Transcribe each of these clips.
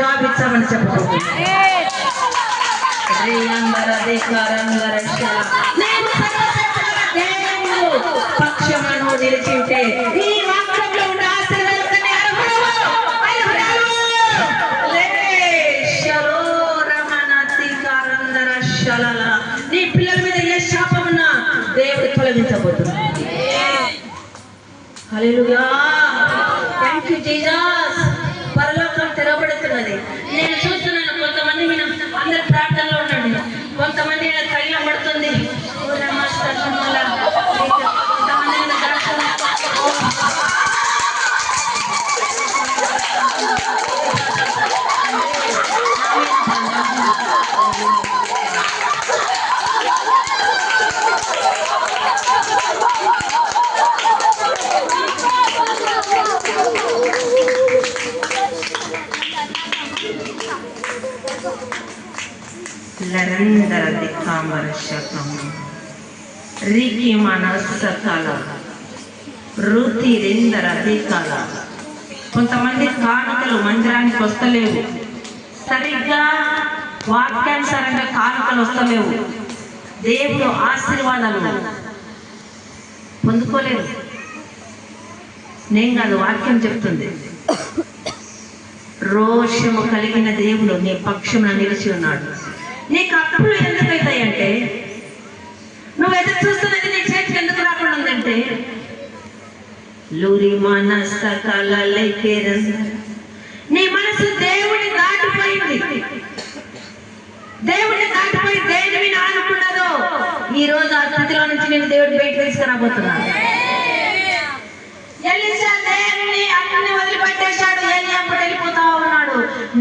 Job ఇచ్చామని చెప్పబోతున్నాను శ్రీయందర ధిక్కారందర శల. నేను సర్వశక్తుడైన దేవుడు పక్షమును నిలిచింటే ఈ వాక్యంలో ఉన్న ఆశీర్వాదాన్ని అర్హుడవు. అర్హుడవు. లే, శలో రమణ ధిక్కారందర శలల. నీ పిల్లల మీద ఏ శాపమున్నా దేవుడు తొలగించబోతున్నాడు హల్లెలూయా థ్యాంక్ యూ జీసస్ లరందర దిక్కాంబర శకము రికి మనస్సకాల రుతి రెందర దికాల కొంతమంది కానుకలు మందిరానికి వస్తలేవు. సరిగ్గా వాక్యానుసారంగా కానుకలు వస్తలేవు. దేవుడు ఆశీర్వాదాలు పొందుకోలేవు నేను కాదు వాక్యం చెప్తుంది. రోషము కలిగిన దేవుడు నీ పక్షమున నిలిచి ఉన్నాడు. నీకు అప్పులు ఎందుకు అవుతాయంటే నువ్వు ఎదురు చూస్తున్నది నీ చేతికి ఎందుకు రాకుండా ఉందంటే? లూరి మనస్త నీ మనసు దేవుడి దాటిపోయింది. దేవుడిని దాటిపోయి దేనిని ఆనుకున్నదో ఈ రోజు ఆ స్థితిలో నుంచి నేను దేవుడు బయట తీసుకురాబోతున్నాను.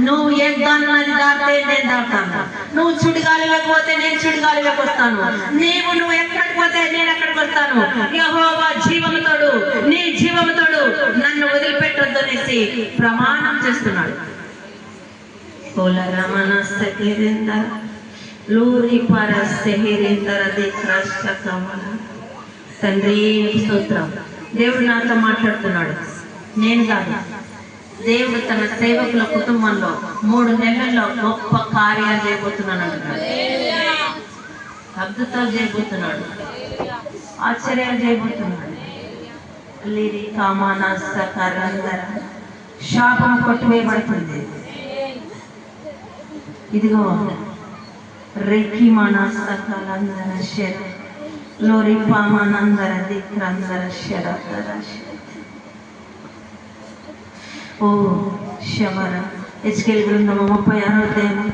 నువ్వు నువ్వు ఎగ్గానది దాటితే నేను దాటాను నువ్వు చుడిగాలిలోకి పోతే నేను చుడిగాలిలోకి వస్తాను. నీవు నువ్వు ఎక్కడికి పోతే నేను ఎక్కడికి వస్తాను? యహోవా జీవముతోడు నీ జీవముతోడు నన్ను వదిలిపెట్టొద్దు అనేసి ప్రమాణం చేస్తున్నాడు. రమణస్తకిరింద లూరి పరస్తహిరిందర దిక్రష్ట కమల తండ్రి స్తోత్రం. దేవుడు నాతో మాట్లాడుతున్నాడు. నేను కాదు. దేవుడు తన సేవకుల కుటుంబంలో మూడు నెలల్లో గొప్ప కార్యాలు చేయబోతున్నాను అంటున్నాడు అద్భుతాలు చేయబోతున్నాడు. ఆశ్చర్యాలు చేయబోతున్నాడు. లిరి కామానాస్త కరందర శాపం కొట్టువేయబడుతుంది. ఇదిగో రెక్కి మానాస్త కలందర శర. లోరి పామానందర దిక్రందర శరదర శర. ఓ శమర హెచ్కెల్ గ్రంథము ముప్పై ఆరో అధ్యాయం